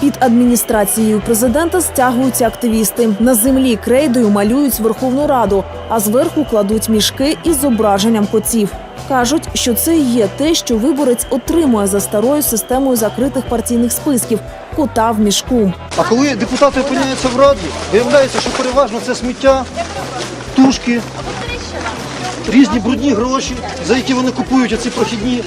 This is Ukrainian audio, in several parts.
Під адміністрацією президента стягуються активісти. На землі крейдою малюють Верховну Раду, а зверху кладуть мішки із зображенням котів. Кажуть, що це є те, що виборець отримує за старою системою закритих партійних списків кота в мішку. А коли депутати опиняються в раді, виявляється, що переважно це сміття, тушки, різні брудні гроші, за які вони купують оці прохідні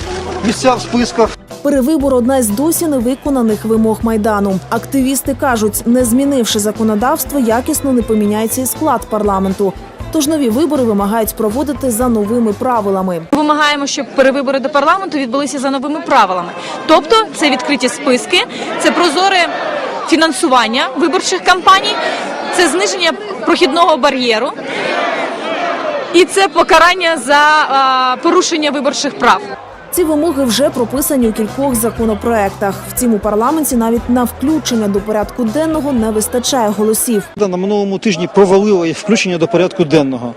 місця в списках. Перевибор одна із досі невиконаних вимог майдану. Активісти кажуть, не змінивши законодавство, якісно не поміняється і склад парламенту. Тож нові вибори вимагають проводити за новими правилами. Вимагаємо, щоб перевибори до парламенту відбулися за новими правилами. Тобто, це відкриті списки, це прозоре фінансування виборчих кампаній, це зниження прохідного бар'єру і це покарання за а, порушення виборчих прав. Ці вимоги вже прописані у кількох законопроектах. Втім, у парламенті навіть на включення до порядку денного не вистачає голосів. На минулому тижні провалило включення до порядку денного.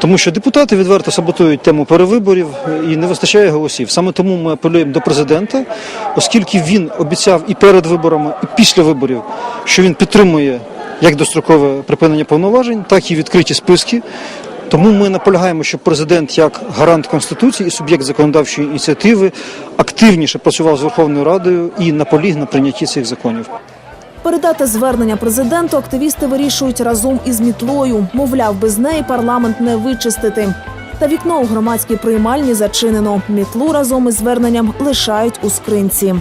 Тому що депутати відверто саботують тему перевиборів і не вистачає голосів. Саме тому ми апелюємо до президента, оскільки він обіцяв і перед виборами, і після виборів, що він підтримує як дострокове припинення повноважень, так і відкриті списки. Тому ми наполягаємо, щоб президент, як гарант конституції і суб'єкт законодавчої ініціативи, активніше працював з Верховною Радою і наполіг на прийнятті цих законів. Передати звернення президенту активісти вирішують разом із мітлою. Мовляв, без неї парламент не вичистити. Та вікно у громадській приймальні зачинено. Мітлу разом із зверненням лишають у скринці.